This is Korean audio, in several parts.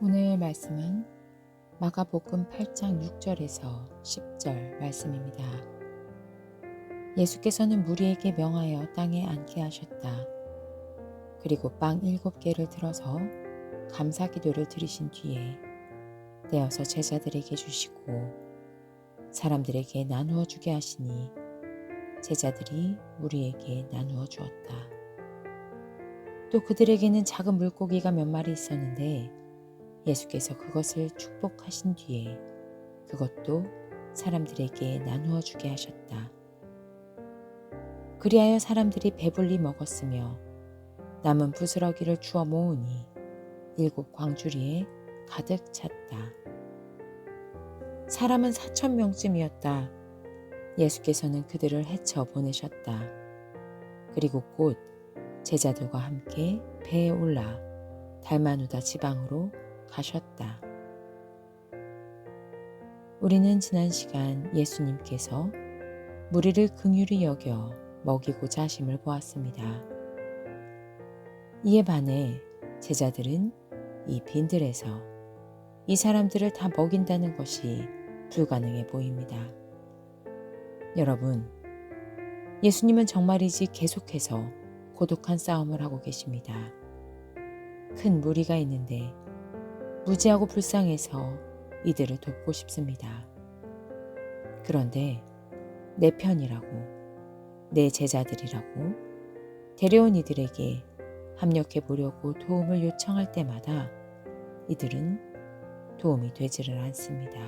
오늘 말씀은 마가복음 8장 6절에서 10절 말씀입니다. 예수께서는 무리에게 명하여 땅에 앉게 하셨다. 그리고 빵 일곱 개를 들어서 감사 기도를 드리신 뒤에 떼어서 제자들에게 주시고 사람들에게 나누어 주게 하시니 제자들이 무리에게 나누어 주었다. 또 그들에게는 작은 물고기가 몇 마리 있었는데 예수께서 그것을 축복하신 뒤에 그것도 사람들에게 나누어 주게 하셨다. 그리하여 사람들이 배불리 먹었으며 남은 부스러기를 주워 모으니 일곱 광주리에 가득 찼다. 사람은 사천 명쯤이었다. 예수께서는 그들을 헤쳐 보내셨다. 그리고 곧 제자들과 함께 배에 올라 달마누다 지방으로 가셨다. 우리는 지난 시간 예수님께서 무리를 긍휼히 여겨 먹이고자 하심을 보았습니다. 이에 반해 제자들은 이 빈들에서 이 사람들을 다 먹인다는 것이 불가능해 보입니다. 여러분, 예수님은 정말이지 계속해서 고독한 싸움을 하고 계십니다. 큰 무리가 있는데 무지하고 불쌍해서 이들을 돕고 싶습니다. 그런데 내 편이라고, 내 제자들이라고 데려온 이들에게 합력해 보려고 도움을 요청할 때마다 이들은 도움이 되지를 않습니다.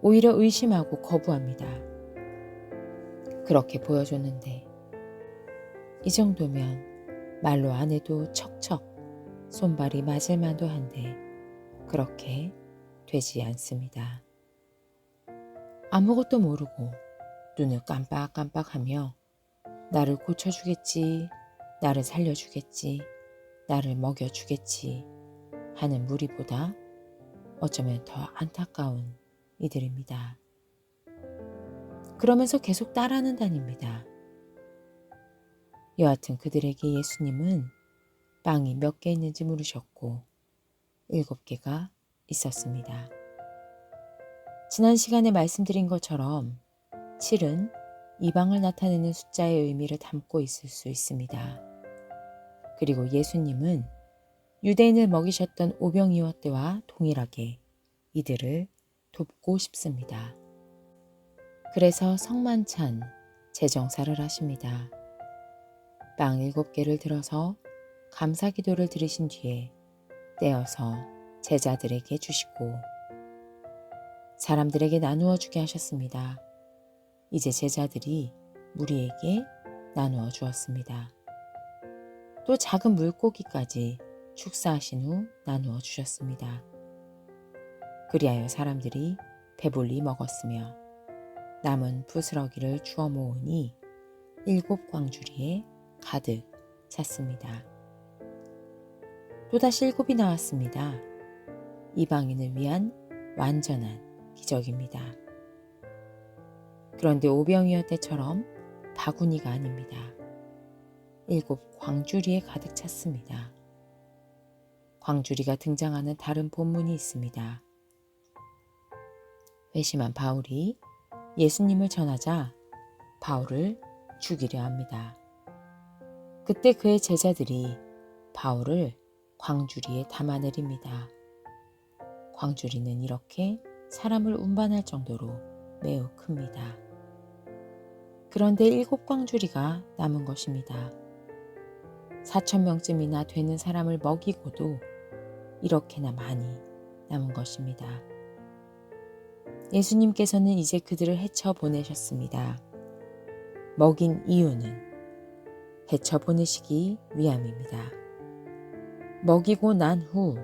오히려 의심하고 거부합니다. 그렇게 보여줬는데 이 정도면 말로 안 해도 척척 손발이 맞을 만도 한데 그렇게 되지 않습니다. 아무것도 모르고 눈을 깜빡깜빡하며 나를 고쳐주겠지, 나를 살려주겠지, 나를 먹여주겠지 하는 무리보다 어쩌면 더 안타까운 이들입니다. 그러면서 계속 따라는 다닙니다. 여하튼 그들에게 예수님은 빵이 몇 개 있는지 물으셨고 일곱 개가 있었습니다. 지난 시간에 말씀드린 것처럼 7은 이방을 나타내는 숫자의 의미를 담고 있을 수 있습니다. 그리고 예수님은 유대인을 먹이셨던 오병이어 때와 동일하게 이들을 돕고 싶습니다. 그래서 성만찬 제정사를 하십니다. 빵 일곱 개를 들어서 감사 기도를 드리신 뒤에 떼어서 제자들에게 주시고 사람들에게 나누어 주게 하셨습니다. 이제 제자들이 무리에게 나누어 주었습니다. 또 작은 물고기까지 축사하신 후 나누어 주셨습니다. 그리하여 사람들이 배불리 먹었으며 남은 부스러기를 주워 모으니 일곱 광주리에 가득 찼습니다. 또다시 일곱이 나왔습니다. 이방인을 위한 완전한 기적입니다. 그런데 오병이어 때처럼 바구니가 아닙니다. 일곱 광주리에 가득 찼습니다. 광주리가 등장하는 다른 본문이 있습니다. 회심한 바울이 예수님을 전하자 바울을 죽이려 합니다. 그때 그의 제자들이 바울을 광주리에 담아내립니다. 광주리는 이렇게 사람을 운반할 정도로 매우 큽니다. 그런데 일곱 광주리가 남은 것입니다. 4천 명쯤이나 되는 사람을 먹이고도 이렇게나 많이 남은 것입니다. 예수님께서는 이제 그들을 헤쳐 보내셨습니다. 먹인 이유는 헤쳐 보내시기 위함입니다. 먹이고 난 후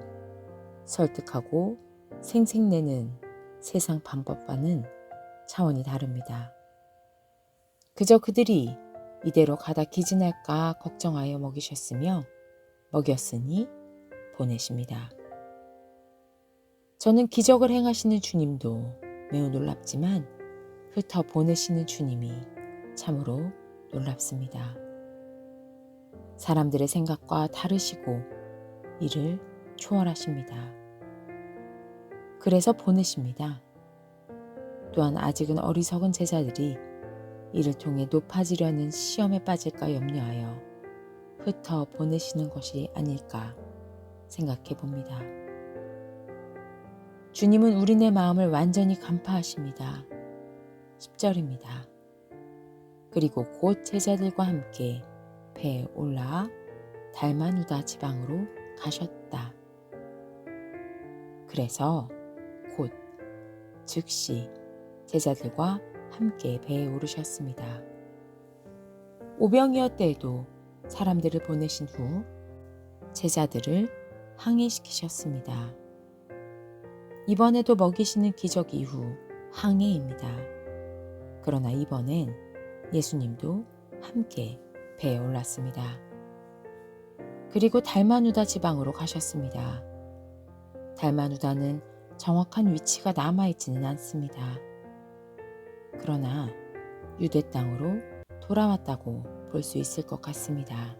설득하고 생색내는 세상 방법과는 차원이 다릅니다. 그저 그들이 이대로 가다 기진할까 걱정하여 먹이셨으며 먹였으니 보내십니다. 저는 기적을 행하시는 주님도 매우 놀랍지만 흩어 보내시는 주님이 참으로 놀랍습니다. 사람들의 생각과 다르시고 이를 초월하십니다. 그래서 보내십니다. 또한 아직은 어리석은 제자들이 이를 통해 높아지려는 시험에 빠질까 염려하여 흩어 보내시는 것이 아닐까 생각해 봅니다. 주님은 우리네 마음을 완전히 간파하십니다. 10절입니다. 그리고 곧 제자들과 함께 배에 올라 달마누다 지방으로 가셨다. 그래서 곧 즉시 제자들과 함께 배에 오르셨습니다. 오병이어 때에도 사람들을 보내신 후 제자들을 항해시키셨습니다. 이번에도 먹이시는 기적 이후 항해입니다. 그러나 이번엔 예수님도 함께 배에 올랐습니다. 그리고 달마누다 지방으로 가셨습니다. 달마누다는 정확한 위치가 남아있지는 않습니다. 그러나 유대 땅으로 돌아왔다고 볼 수 있을 것 같습니다.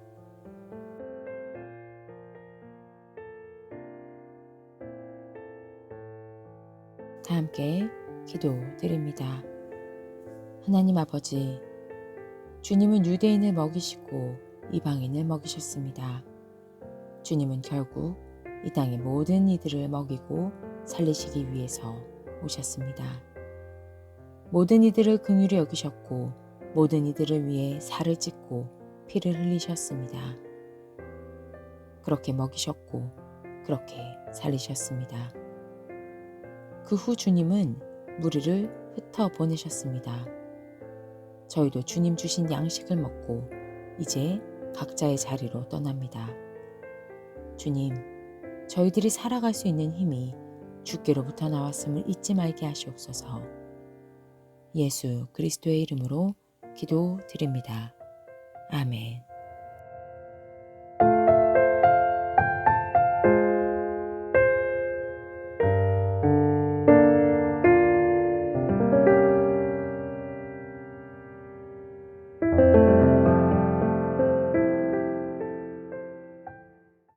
다 함께 기도 드립니다. 하나님 아버지, 주님은 유대인을 먹이시고 이방인을 먹이셨습니다. 주님은 결국 이 땅의 모든 이들을 먹이고 살리시기 위해서 오셨습니다. 모든 이들을 긍휼히 여기셨고 모든 이들을 위해 살을 찢고 피를 흘리셨습니다. 그렇게 먹이셨고 그렇게 살리셨습니다. 그 후 주님은 무리를 흩어 보내셨습니다. 저희도 주님 주신 양식을 먹고 이제 각자의 자리로 떠납니다. 주님, 저희들이 살아갈 수 있는 힘이 주께로부터 나왔음을 잊지 말게 하시옵소서. 예수 그리스도의 이름으로 기도 드립니다. 아멘.